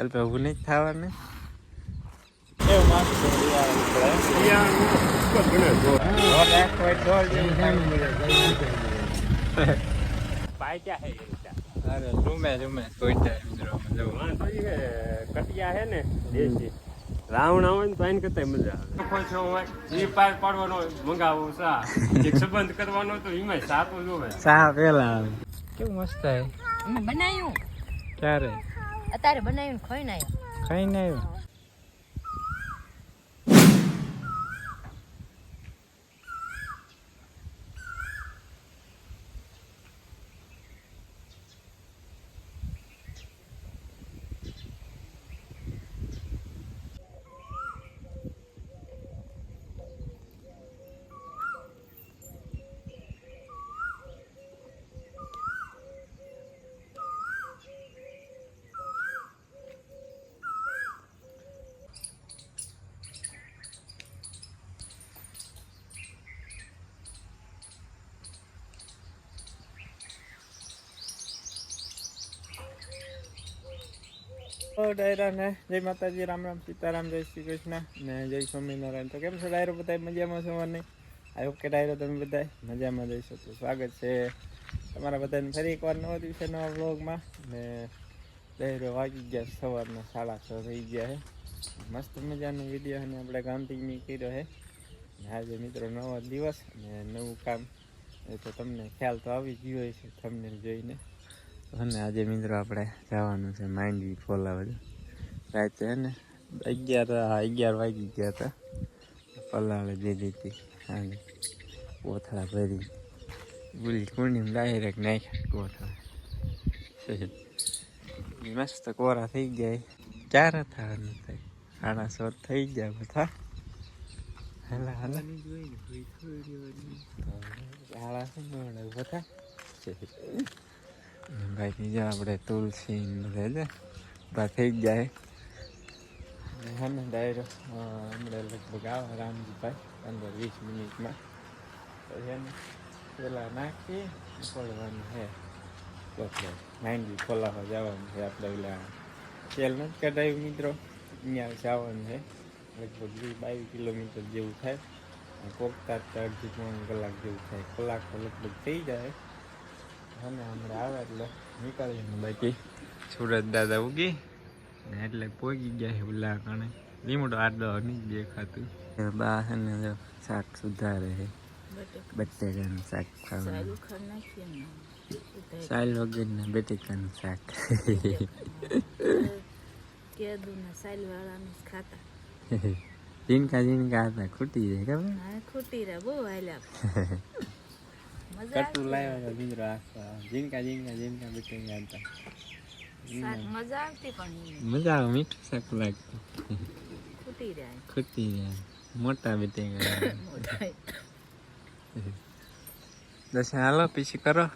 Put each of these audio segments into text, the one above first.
કલ્પે ઊભું નહીં થવાનું અરે રૂમે રૂમે કોઈ મિત્રો કટિયા હે ને દેશી રાવણ આવે ને તો કરતા મજા આવે છો હોય એ પાર પાડવાનો હોય, મંગાવવું સા એક સંબંધ કરવાનો તો એમાં સાતો જોવે ચા પેલા આવે કેવું મસ્ત હે બનાવ્યું ક્યારે અત્યારે બનાવ્યું ને ખાઈને આવ્યા ખાઈને આવ્યો ઓ ડાયરા ને જય માતાજી રામ રામ સીતારામ જય શ્રી કૃષ્ણ ને જય સ્વામિનારાયણ. તો કેમ છો, ડાયરો? બધા મજામાં છો મને આઈ હોપ ડાયરો તમે બધા મજામાં જઈ શકો. સ્વાગત છે તમારા બધાને ફરી એકવાર નવા દિવસે નવા વ્લોગમાં. ને ડાયરો વાગી ગયા સવારના સાડા છ થઈ ગયા છે. મસ્ત મજાનો વીડિયો અને આપણે કામથી કર્યો છે. ને આજે મિત્રો નવો દિવસ અને નવું કામ. એ તો તમને ખ્યાલ તો આવી ગયો છે તમને જોઈને. અને આજે મિત્રો આપણે જવાનું છે માંડવી ફોલાવા રાતે ને અગિયાર અગિયાર વાગી ગયા હતા. પલાળે દીધી હતી હાલે કોથળા ભરી બુલી કુંડી ડાયરેક્ટ નાખ્યા કોથળા મસ્ત કોરા થઈ ગયા ક્યારે થવાનું થાય આના સોર થઈ ગયા બધા. હાલા હાલા. મોડે બધા. ભાઈ, બીજા આપણે તુલસી બધા બધા થઈ જાય અને ડાયરો હમણાં લગભગ આવે રામજીભાઈ, પંદર વીસ મિનિટમાં. પછી એને પેલા નાખી પડવાનું છે એટલે માંડવી ખોલાવા જવાનું છે આપણે પેલા તેલ નથી કઢાવ્યું મિત્રો. અહીંયા જવાનું છે લગભગ વીસ બાવીસ કિલોમીટર જેવું થાય. કોકતા અડધી ત્રણ કલાક જેવું થાય. કલાક તો લગભગ થઈ જાય. અને હમણાં આવે એટલે નીકળીને બાકી. સુરત દાદા ઉગી ને એટલે પોગી ગયા છે ઓલા કણે લીમડો આડો નહીં દેખાતું. બા અને શાક સુધારે છે. બટેકાનું શાક ખાવાનું. સાલ વગરના બટેકાનું શાક. કેદુના સાલવાળાનું જ ખાતા. જીનકા જીનકા હતા ખૂટી જાય ખબર? ખૂટી ખોટી બહુ હાલ્યા. કટુ લાવ્યો મિત્રો આખા જીનકા જીનકા બટેકા હતા. શાક મજા આવતી પણ મજા આવે મીઠું શાક લાગતું. ખોટી રહ્યા. ખૂટી જાય મોટા દર્શન હાલો પીછી કરો.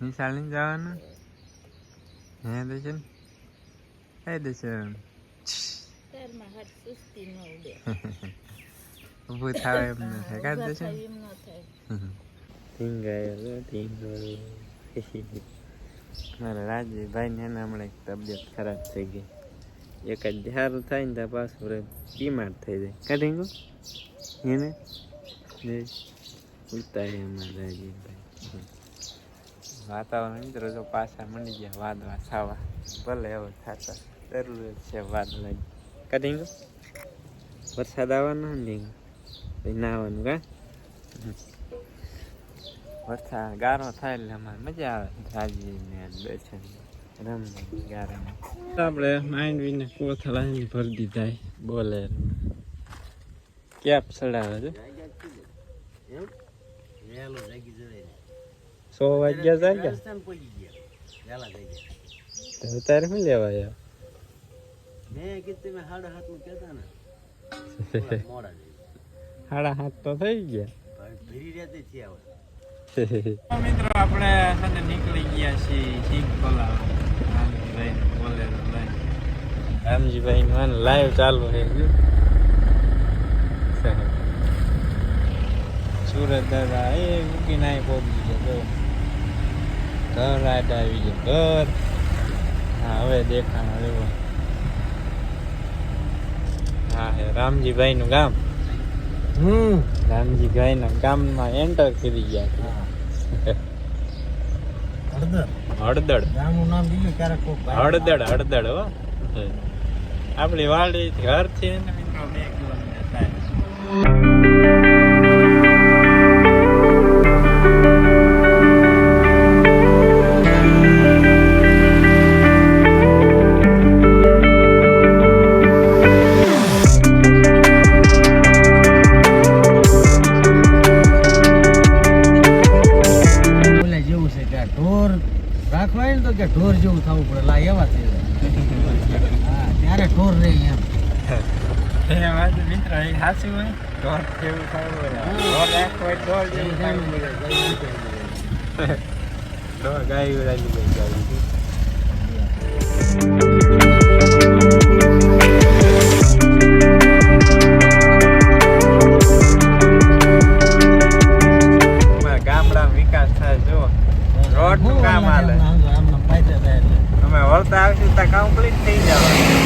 નિશાળ નહીં જવાનું. હે દર્શન? હે દર્શન? ઊભું થાવ એમ ન થાય. કા ઊભા દર્શન? ટીંગાયો ટીંગો મારા રાજભાઈ ને હમણાં એક તબિયત ખરાબ થઈ ગઈ. એક જ સારું થાય ને તો પાછું બીમાર થઈ જાય. કા ટીંગો એને? જે ઉતાય અમારા રાજવીભાઈ વાતાવરણ મિત્રો, જો પાછા મંડી ગયા વાદળા છાવા. ભલે હવે થતા જરૂર છે વાદળા. કા ટીંગો વરસાદ આવવાનો ને નાવાનું કા? વરસાદ ગારો થાય એટલે અમારે મજા આવે. રાજી ને દર્શન રમવાની ગારામાં. આપણે માંડવીને કોથળા ભરી દીધા બોલે કેપ ચડાવે છે? સો વાગ્યા જાગ્યા તો તારે શું લેવા આવ્યા સાડા હાથ તો થઈ ગયા. મિત્રો આપણે સાથે નીકળી ગયા છીએ સિંહ કોલા સુરત દાદા, એ મૂકી નાય પહોંચી ગયો ઘર આટ આવી ગયો, ઘર. હા, હવે દેખાણો લેવો હા રામજીભાઈ નું ગામ. હમ. રામજીભાઈ ના ગામમાં એન્ટર કરી ગયા. હળદર. હળદળ ગામનું નામ બીજું ક્યારેક હળદર હળદળ હો. આપણી વાડી ઘર છે ને મિત્રો બે કિલોમીટર થાય. જેવું થવું પડે. લા એવા થઈ જાય હા ત્યારે ઢોર રહે એમ. મિત્ર એ હાસી હોય? ઢોર જેવું થવું હોય ઢોર ઢોર જેવું થવું પડે. ઢોર ગાયું રાખી દે ગાયું વળતા આવશું ત્યાં કમ્પ્લીટ થઈ જવાનું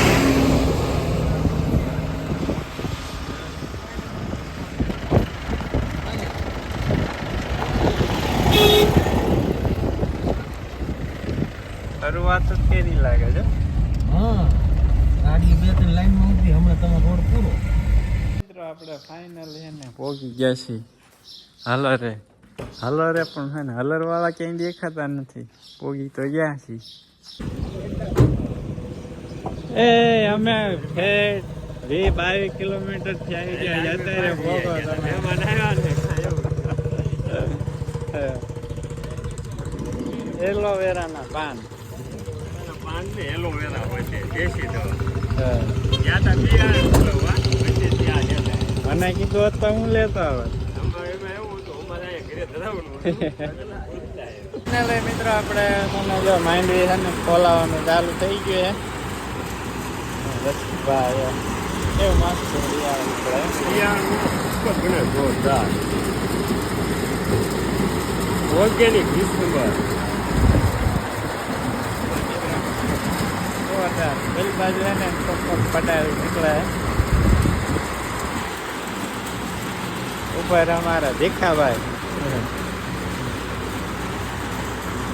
શરૂઆત જ કેરી લાગે છે? હા ગાડી બે ત્રણ લાઈનમાં ઊભી હમણાં તમારો રોડ પૂરો. મિત્રો આપણે ફાઇનલ એને પહોંચી ગયા છીએ. હલરે. હલરે પણ છે ને હલર વાળા ક્યાંય દેખાતા નથી. પોગી તો ગયા છીએ. એ અમે ફેટ વીસ બાવીસ કિલોમીટરથી આવી ગયા. રે ભોગો તમે. બનાવ્યા. એલોવેરાના પાન. પાન ને એલોવેરા હોય છે. દેશી દવા. હા. તા બિયારણ પછી મને કીધું હોત તો હું લેતો આવે એમાં એવું હતું, અમારે ઘરે ધરાવવાનું ફાઇનલ મિત્રો આપણે મને જો માંડવી છે ને ખોલાવાનું ચાલુ થઈ ગયું છે રસભાઈ એવું મસ્ત બને જોરદાર. Organic December. જોરદાર. પેલી બાજુ છે ને પટાલ નીકળે ઉપર અમારા ભીખાભાઈ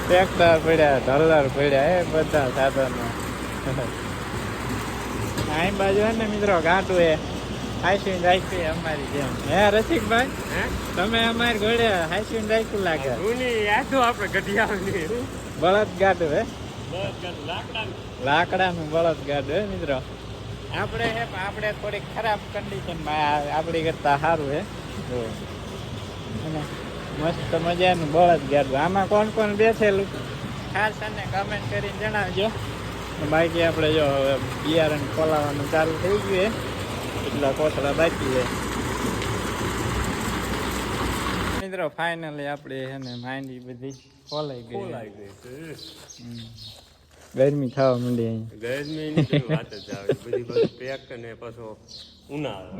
ટ્રેક્ટર પડ્યા ઢોલર પડ્યા એ બધા સાધનો. અહીં બાજુ હે ને મિત્રો ઘાટું એ. હાઈસીન રાખ્યું અમારી જેમ. હે રસિકભાઈ? હે? તમે અમારી ઘોડે હાઈસીન રાખ્યું લાગે. જૂની યાદો આપણે ગઢિયાની. બળદ ગાડું હે? લાકડાનું. બળદ ગાડું હે મિત્રો. આપણે હે આપણે થોડીક ખરાબ કન્ડિશનમાં આપણી કરતા સારું હે. અને મસ્ત મજાનું બળદ ગાડું આમાં કોણ કોણ બેઠેલું ખાસ અને કમેન્ટ કરીને જણાવજો. બાકી આપણે જો હવે બિયારણ ખોલાવાનું ચાલુ થઈ ગયું એટલા કોથળા બાકી છે. મિત્રો ફાઇનલી આપણે એને ને માંડી બધી ખોલાઈ ગઈ. ખોલાઈ ગઈ ગરમી થવા માંડી અહીં. ગરમી વાત જ આવે. બધી બધું પેક ને પાછો ઉનાળો.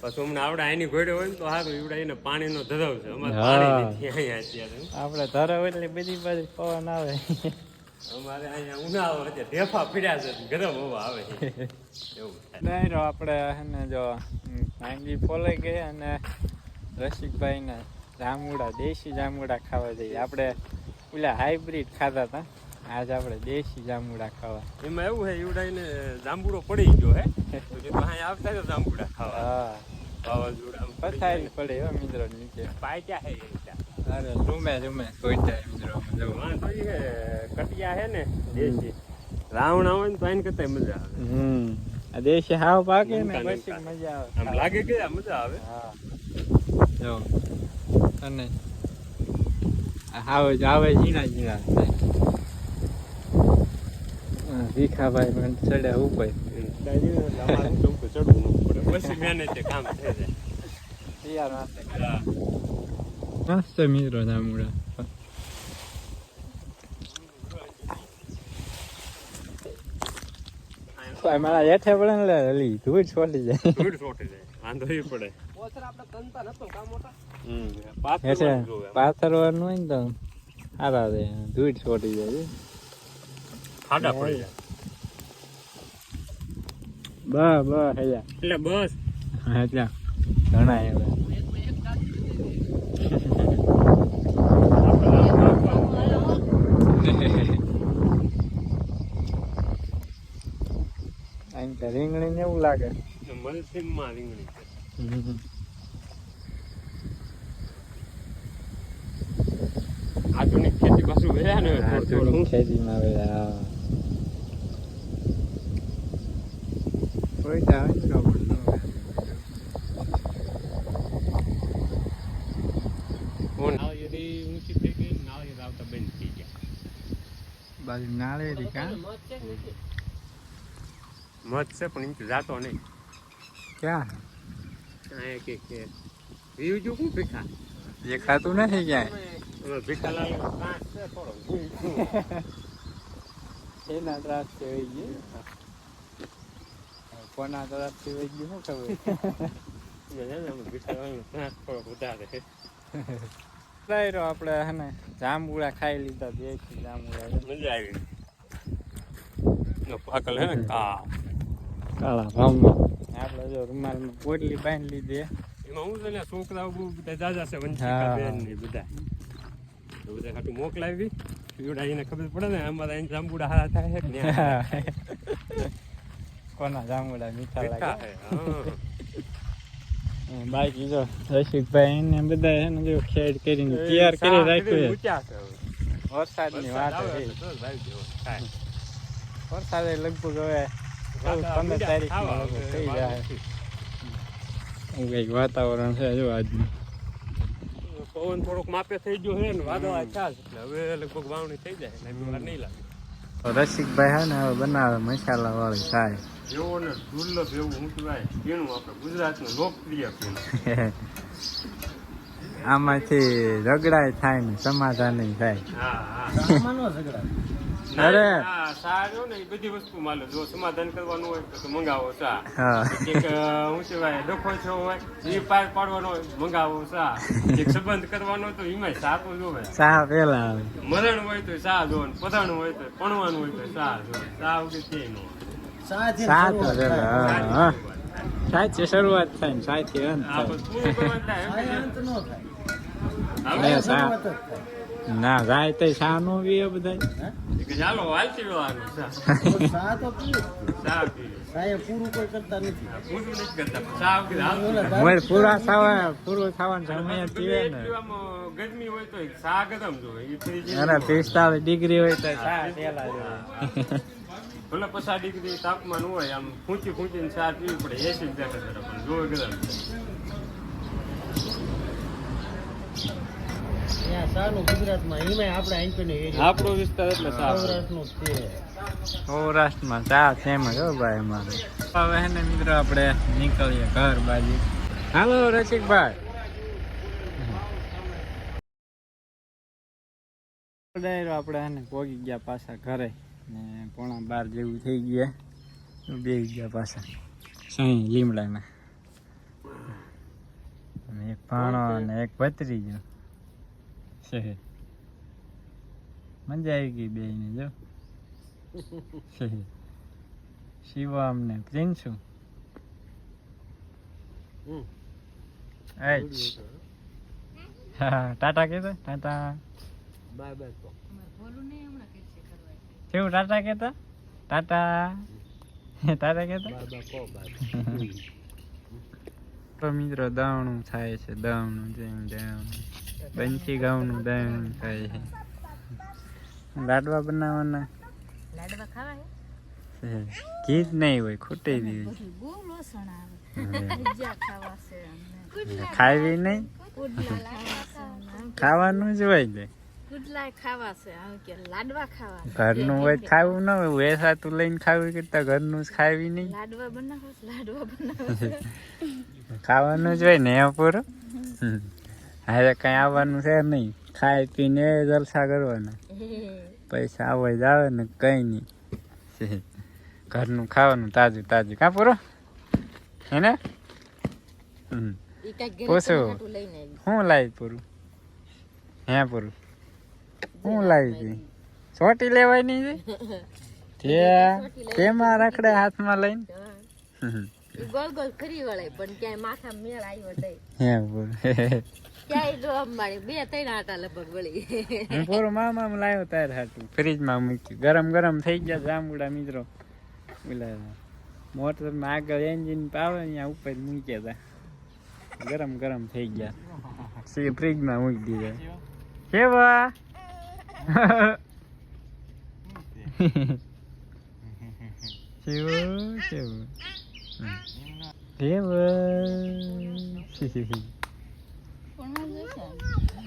પાછું હમણાં આવડે આની ઘોડે હોય ને તો સારું ઈવડે એને પાણીનો ધરાવ છે. અમારે. પાણી નથી અહીંયા અત્યારે. આપણે ધરાવ એટલે બધી બાજુ પવન આવે. અમારે અહીંયા ઉનાળો છે ઢેફા પીડ્યા છે ગરમ હવા આવે એવું થાય. ડાયરો આપણે હે જો ગઈ અને ને જામુડા દેશી જામુડા ખાવા જઈએ. આપણે પેલા હાઇબ્રિડ ખાતા હતા. આજ આપણે દેશી જાંબુડા ખાવા. એમાં એવું છે ઈવડાઈને જાંબુડો પડી ગયો હે. તો જે આવતા હતા જાંબુડા ખાવા. હા. વાવાઝોડા પથારી પડે હો મિત્રો નીચે. પાટ્યા હે અરે રૂમે રૂમે કોઈ મિત્રો જવું વાંધો ઈ કટિયા હે ને દેશી. રાવણા ને તો એને કરતા મજા આવે. હમ. આ દેશી હાવ પાકે ને પછી મજા આવે. આમ લાગે કે મજા આવે. હા. જો. અને હાવ જ આવે ઝીણા ઝીણા ભીખાભાઈ પણ ચડ્યા ઉપર. મસ્ત મિત્રો જામુડા મારા હેઠે પડે ને હલી ધૂળ છોટી જાય ધૂળ ચોંટી જાય વાંધો ઈ પડે. પાથરવાનું હોય ને તો સારા ધૂળ છોટી જાય ખાડા પડી જાય. બસ બસ હેજા એટલે બસ. એટલે ઘણા એવા રીંગણી ને એવું લાગે. મલસીમાં રીંગણી આધુનિક ખેતી પાછું ગયા ને ખેતી ખેતીમાં આવે હા કોઈ આવે ને ખબર ન હોય. હું નાળિયેરી ઊંચી થઈ ગઈ ને નાળિયેર આવતા બંધ થઈ ગયા બાજુ નાળિયેરી કા મત છે પણ જાતો નહીં ક્યાં ક્યાં કે કે રીવ જો શું ભીખા દેખાતું નથી ક્યાંય. ભીખા ભીખાલાલ કાંચ છે. થોડો એના ત્રાસથી વહી ગયું કોના ત્રાસથી વહી ગયું શું ખબર? આપણે હે ને જાંબુડા ખાઈ લીધા બે જાંબુડા. મજા આવી નો પાકલ હે ને કા. કાળા ભાવમાં. આપણે જો રૂમાલમાં પોટલી બાંધી લીધી એમાં હું છે ને છોકરાઓ બહુ બધા દાદા છે વંશિકા બેન ને બધા. બધા ખાટું મોકલાવી. પીવડા એને ખબર પડે ને અમારા જાંબુડા હારા થાય ન્યા કોના જાંબુડા મીઠા લાગે? બાકી જો રસિકભાઈ ને બધા એને જો ખેડ કરીને તૈયાર કરી રાખ્યું છે. વરસાદની વાત વરસાદ છે. લગભગ હવે પંદર તારીખ થઈ જાય. કંઈક વાતાવરણ છે જો આજનું. પવન થોડોક માપે થઈ ગયો છે ને વાદળા ચાલ. એટલે હવે લગભગ વાવણી થઈ જાય નહીં લાગે. રસિકભાઈ હા ને હવે બનાવે મસાલા વાળી ચાય એવો ને દુર્લભ એવું કહેવાય પીણું આપણે ગુજરાતનું લોકપ્રિય પીણું આમાંથી રગડાય થાય ને સમાધાન થાય. હા હા. ઝઘડા અરે. હા ચા ને એ બધી વસ્તુ માલો. જો સમાધાન કરવાનું હોય તો મંગાવો ચા એક હું કહેવાય ડખો છો હોય એ પાર પાડવાનો હોય મંગાવો ચા એક સંબંધ કરવાનો તો એમાં સાપો તો જોવે સા પેલા આવે. મરણ હોય તો સા જો પધાણ હોય તો પણવાનું હોય તો સા જો સા ઉગે તે નો. સાત શરૂઆત પેલા સાચી શરૂઆત થાય. ને સાચી અંત થાય. બધું પૂરું કરવાનું થાય એમ કે અંત નો થાય. હવે શરૂઆત થાય. ના જાય તો શા નો વીએ બધા હે? ચાલો વાલતી તો સા તો પીએ જ. પી પૂરું કોઈ કરતા નથી. પૂરું નથી કરતા સમય પીવે ને. ગરમી હોય તો સા ગરમ અને પિસ્તાલીસ ડિગ્રી હોય તો ચા પેલા જોઈએ ભલે પચાસ ડિગ્રી તાપમાન હોય આમ ખૂંચી ફૂંચીને સા પીવી પડે એસી પણ જોવે ગરમ. આપણે આપણો વિસ્તાર એટલે ચા સૌરાષ્ટ્રનું જ છે. સૌરાષ્ટ્રમાં ચા ફેમસ હો ભાઈ અમારે. હવે ને મિત્રો આપણે નીકળીએ ઘર બાજુ. હાલો રસિકભાઈ. ડાયરો આપણે હે પોગી ગયા પાછા ઘરે. ને પોણા બાર જેવું થઈ ગયા. બે ગયા પાછા. સાઈ લીમડાના. એક ભાણો અને એક ભત્રી છે મજા આવી ગઈ બે ને જો શિવમ ને પ્રિન્સુ હા ટાટા કેતા ટાટા. બાય બાય તો બોલું નહીં હમણાં કઈ કરવા કેવું ટાટા કેતા ટાટા. ટાટા કહેતા? બાય બાય કો બાય તો મિત્રો દાવણું થાય છે. દાણું જેમ દવણું બંસી ઘઉંનું દહીં થાય છે. લાડવા બનાવવાના. લાડવા ખાવા ઘી જ નહીં હોય ખૂટી દી બહુ લોસણ આવે. હોય ભજીયા ખાવા નહીં? ખાવાનું જ હોય છે. ઘરનું હોય ખાવું ન હોય વેસાતું લઈને ખાવું કરતા ઘરનું જ ખાવી નહીં. લાડવા બનાવો લાડવા બનાવો ખાવાનું જ હોય ને એ પૂરું. હવે કઈ આવવાનું છે નહીં. ખાઈ પીને જલસા કરવાના. પૈસા આવે જ આવે ને કઈ નહીં. ઘરનું ખાવાનું તાજું તાજું. કા પૂરો? હે ને? પૂછો. શું લાવી પૂરું? હે પૂરું? શું લાવી હતી ચોટી લેવાની છે? તે તેમાં રખડે હાથમાં લઈને. હા. ગોળ ગોળ ફરી વળાય પણ ક્યાંય માથા મેળ આવ્યો હે બોલ ક્યાંય જો મારી બે ત્રણ આટા લગભગ વળી. હું પૂરું મામા લાવ્યો તાર હાટું. ફ્રીજમાં મૂક્યું. ગરમ ગરમ થઈ ગયા જાંબુડા મિત્રો. ઓલા મોટરમાં આગળ એન્જિન પાવે ત્યાં ઉપર મૂક્યા હતા ગરમ ગરમ થઈ ગયા. સી મૂકી દીધા. કેવા? કેવું? કેવું? કેવું?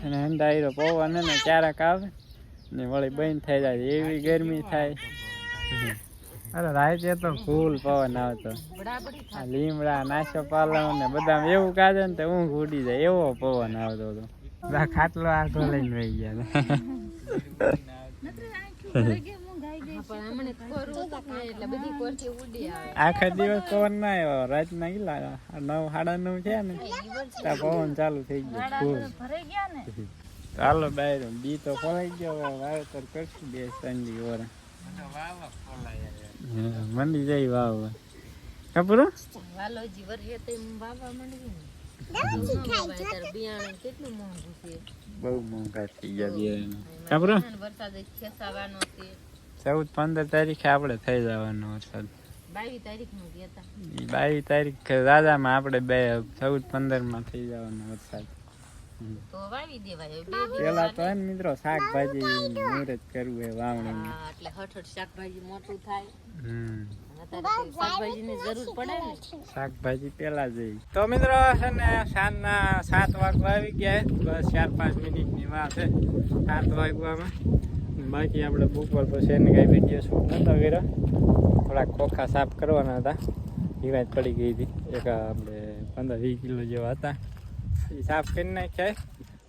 અને અંધારો પવન ને ક્યારેક આવે ને વળી બંધ થઈ જાય એવી ગરમી થાય. અરે રાતે તો ફૂલ પવન આવતો. આ લીમડા નાશો પાલવ ને બધા એવું કાઢે ને તો ઊંઘ ઉડી જાય. એવો પવન આવતો હતો. ખાટલો આખો લઈને વહી ગયા. આખા દિવસ પવન ના આવ્યો રાતના ગીલા નવ સાડા નવ છે ને? ત્યાં પવન ચાલુ થઈ ગયો ચાલો બહાર બી તો ફોલાઈ ગયો હવે વાવેતર કરશું બે સાંજી ઓર મંડી જાય વાવ તો ને. તાર બિયારણ કેટલું મોંઘું છે? બહુ મોંઘા થઈ ગયા બિયારણ. કપરો વરસાદ ખેસાવાનો છે. ચૌદ પંદર તારીખે આપણે થઈ જવાનો વરસાદ બાવીસ તારીખનું બાવીસ તારીખ રાજામાં આપણે બે ચૌદ પંદરમાં થઈ જવાનો વરસાદ. તો વાવી દેવાય બે દિવસ. પેલા તો એમ મિત્રો શાકભાજી મુહૂર્ત કરવું એ વાવણી હા, એટલે હઠ શાકભાજી મોટું થાય. હમ. શાકભાજીની જરૂર પડે ને. શાકભાજી પેલા જઈ તો મિત્રો છે ને સાંજના સાત વાગવા આવી ગયા બસ ચાર પાંચ મિનિટની વાત છે. સાત વાગવામાં. બાકી આપણે બપોર પછી ને કાંઈ વીડિયો શૂટ નતો કર્યા. થોડાક ખોખા સાફ કરવાના હતા. હિવાય પડી ગઈ હતી. એક આપણે પંદર વીસ કિલો જેવા હતા. એ સાફ કરી નાખ્યા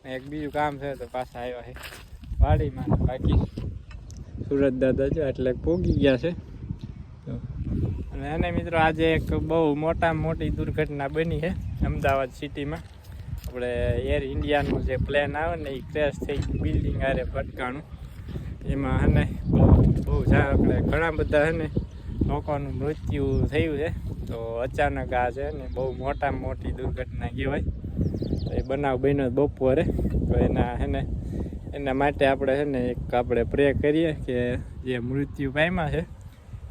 છે. એક બીજું કામ છે તો પાછા આવ્યા છે વાડીમાં. બાકી સુરત દાદા જો એટલે પોગી ગયા છે. અને એને મિત્રો આજે એક બહુ મોટામાં મોટી દુર્ઘટના બની છે અમદાવાદ સિટીમાં. આપણે એર ઇન્ડિયાનું જે પ્લેન આવે ને એ ક્રેશ થઈ બિલ્ડિંગ આરે ભટકાણું. એમાં હને બહુ બહુ આપણે ઘણા બધા હે ને લોકોનું મૃત્યુ થયું છે. તો અચાનક આ છે ને બહુ મોટામાં મોટી દુર્ઘટના કહેવાય. તો એ બનાવ બન્યો બપોરે. તો એના હે ને, એના માટે આપણે છે ને એક આપણે પ્રે કરીએ કે જે મૃત્યુ પામ્યા છે,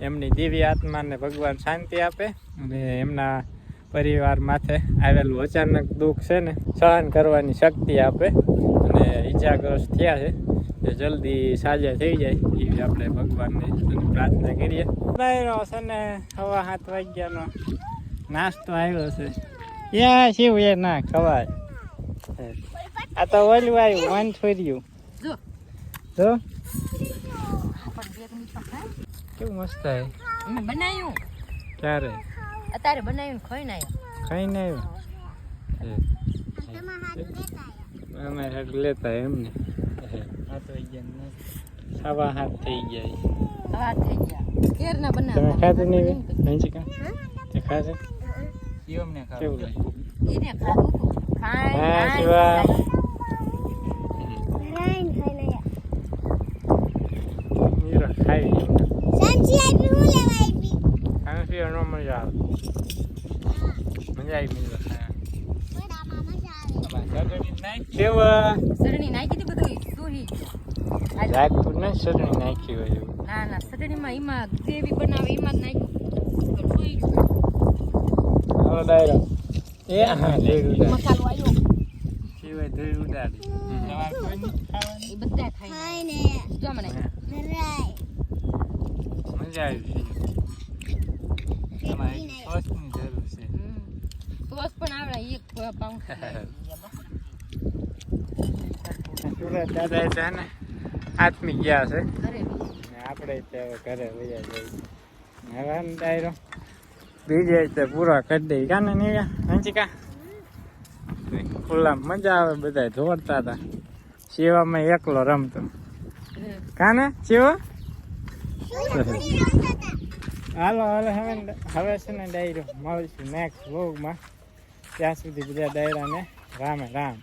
એમની દિવ્ય આત્માને ભગવાન શાંતિ આપે અને એમના પરિવાર માથે આવેલું અચાનક દુઃખ છે ને સહન કરવાની શક્તિ આપે અને ઈજાગ્રસ્ત થયા છે. એ જલ્દી સાજા થઈ જાય એવી આપણે ભગવાનને પ્રાર્થના કરીએ. ડાયરો છે ને સવા સાત વાગ્યાનો નાસ્તો આવ્યો છે. યા શિવ એ ના ખવાય. આ તો ઓલું આવ્યું વન છોર્યું જો. કેવું મસ્ત થાય અમે બનાવ્યું ક્યારે? અત્યારે બનાવ્યું ને ખાઈ ના કઈ નહીં અમે હાટ લેતા એમ ને. સવા હાથ થઈ ગયા. તમે બનાવ ખાધું નહીં હંચી કા? તે ખાશે? કેવું લાગે હા, શિવા. ખાય. હીરો ખાઈ લ્યો. ખાવા પીવા નો મજા આવે મજા આવી મીરો કેવા સરણી નાખી હતી બધું સુહી ગયું. રાખતું ને ચટણી નાખી હોય એવું. ના ના સટણીમાં એમાં ગ્રેવી બનાવે એમાં જ નાખ્યું. હાલો ડાયરો. એ હા લેડ મસાલો આવ્યો સિવાય ધોઈ ઉડાડી. સવાર કોઈ નહીં ખાવાની. બધા ને જો મને મજા આવી તમારે સોસની જરૂર છે. સોસ પણ આવડે એક પાઉન્ડ દાદા છે ને આત્મી ગયા છે. આપણે તે હવે ઘરે વૈયા જઈએ. હવે ડાયરો. બીજે તે પૂરા કરી દઈ કાને નહીં હંચી કા ખુલ્લા મજા આવે બધા દોડતા હતા. શિવામાં એકલો રમતો. કાને? શિવા? હાલો હાલો હવે હવે છે ને ડાયરો. મળીશું નેક્સ્ટ વ્લોગમાં ત્યાં સુધી બધા ડાયરાને રામે રામ.